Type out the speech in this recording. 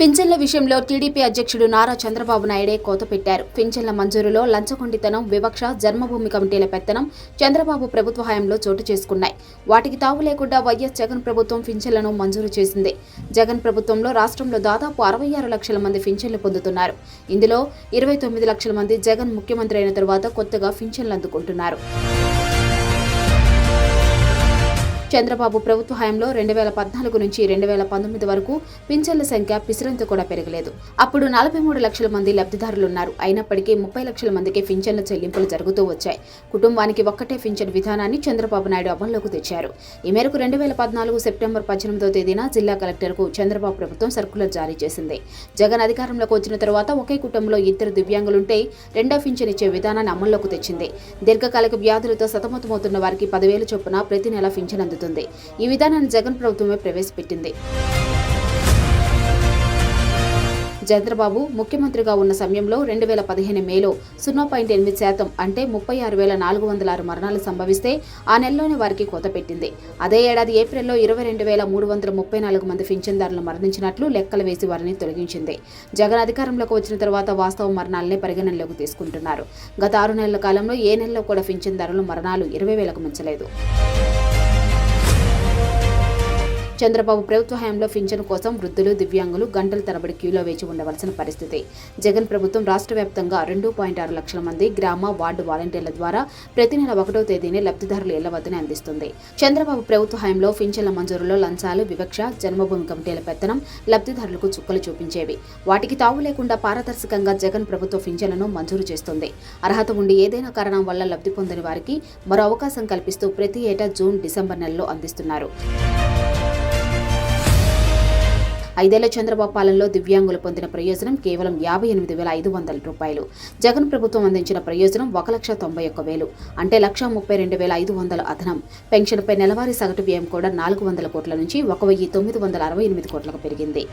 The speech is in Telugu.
పింఛన్ల విషయంలో టీడీపీ అధ్యక్షుడు నారా చంద్రబాబు నాయుడే కోత పెట్టారు. పింఛన్ల మంజూరులో లంచగొండితనం వివక్ష జన్మభూమి కమిటీల పెత్తనం చంద్రబాబు ప్రభుత్వ హయాంలో చోటు చేసుకున్నాయి. వాటికి తావు లేకుండా వైఎస్ జగన్ ప్రభుత్వం పింఛన్లను మంజూరు చేసింది. జగన్ ప్రభుత్వంలో రాష్ట్రంలో దాదాపు అరవై ఆరు లక్షల మంది పింఛన్లు పొందుతున్నారు. ఇందులో ఇరవై తొమ్మిది లక్షల మంది జగన్ ముఖ్యమంత్రి అయిన తర్వాత కొత్తగా పింఛన్లు అందుకుంటున్నారు. చంద్రబాబు ప్రభుత్వ హయాంలో రెండు వేల పద్నాలుగు నుంచి రెండు వేల పంతొమ్మిది వరకు పింఛన్ల సంఖ్య పిసిరంత కూడా పెరగలేదు. అప్పుడు నలభై మూడు లక్షల మంది లబ్ధిదారులున్నారు అయినప్పటికీ ముప్పై లక్షల మందికి పింఛన్ల చెల్లింపులు జరుగుతూ వచ్చాయి. కుటుంబానికి ఒక్కటే పింఛన్ విధానాన్ని చంద్రబాబు నాయుడు అమల్లోకి తెచ్చారు. ఈ మేరకు రెండు వేల పద్నాలుగు సెప్టెంబర్ పద్దెనిమిదో తేదీన జిల్లా కలెక్టర్కు చంద్రబాబు ప్రభుత్వం సర్కులర్ జారీ చేసింది. జగన్ అధికారంలోకి వచ్చిన తర్వాత ఒకే కుటుంబంలో ఇద్దరు దివ్యాంగులుంటే రెండో పింఛన్ ఇచ్చే విధానాన్ని అమల్లోకి తెచ్చింది. దీర్ఘకాలిక వ్యాధులతో సతమతమవుతున్న వారికి పదివేల చొప్పున ప్రతి నెల పింఛన్ జరుగుతుంది. ఈ విధానాన్ని జగన్ ప్రభుత్వమే ప్రవేశపెట్టింది. చంద్రబాబు ముఖ్యమంత్రిగా ఉన్న సమయంలో రెండు వేల పదిహేను మేలో సున్నా పాయింట్ ఎనిమిది శాతం అంటే ముప్పై ఆరు వేల నాలుగు వందల ఆరు మరణాలు సంభవిస్తే ఆ నెలలోనే వారికి కోత పెట్టింది. అదే ఏడాది ఏప్రిల్లో ఇరవై రెండు వేల మూడు వందల ముప్పై నాలుగు మంది పింఛన్దారులు మరణించినట్లు లెక్కలు వేసి వారిని తొలగించింది. జగన్ అధికారంలోకి వచ్చిన తర్వాత వాస్తవ మరణాలనే పరిగణనలోకి తీసుకుంటున్నారు. గత ఆరు నెలల కాలంలో ఏ నెలలో కూడా పింఛన్దారుల మరణాలు ఇరవై వేలకు మించలేదు. చంద్రబాబు ప్రభుత్వ హయాంలో పింఛను కోసం వృద్ధులు దివ్యాంగులు గంటల తరబడి క్యూలో వేచి ఉండవలసిన పరిస్థితి. జగన్ ప్రభుత్వం రాష్ట్ర వ్యాప్తంగా రెండు పాయింట్ ఆరు లక్షల మంది గ్రామ వార్డు వాలంటీర్ల ద్వారా ప్రతి నెల ఒకటో తేదీనే లబ్ధిదారులు ఇళ్ళ వద్దనే అందిస్తుంది. చంద్రబాబు ప్రభుత్వ హయాంలో పింఛన్ల మంజూరులో లంచాలు వివక్ష జన్మభూమి కమిటీల పెత్తనం లబ్ధిదారులకు చుక్కలు చూపించేవి. వాటికి తావు లేకుండా పారదర్శకంగా జగన్ ప్రభుత్వ పింఛన్లను మంజూరు చేస్తుంది. అర్హత ఉండి ఏదైనా కారణం వల్ల లబ్ధి పొందని వారికి మరో అవకాశం కల్పిస్తూ ప్రతి ఏటా జూన్ డిసెంబర్ నెలలో అందిస్తున్నారు. ఐదేళ్ళ చంద్రబాబు పాలనలో దివ్యాంగులు పొందిన ప్రయోజనం కేవలం యాభై ఎనిమిది వేల ఐదు వందల రూపాయలు. జగన్ ప్రభుత్వం అందించిన ప్రయోజనం ఒక లక్ష తొంభై ఒక్క వేలు. అంటే లక్ష ముప్పై రెండు వేల ఐదు వందల అదనం. పెన్షన్పై నెలవారీ సగటు వ్యయం కూడా నాలుగు వందల కోట్ల నుంచి ఒక వెయ్యి తొమ్మిది వందల అరవై ఎనిమిది కోట్లకు పెరిగింది.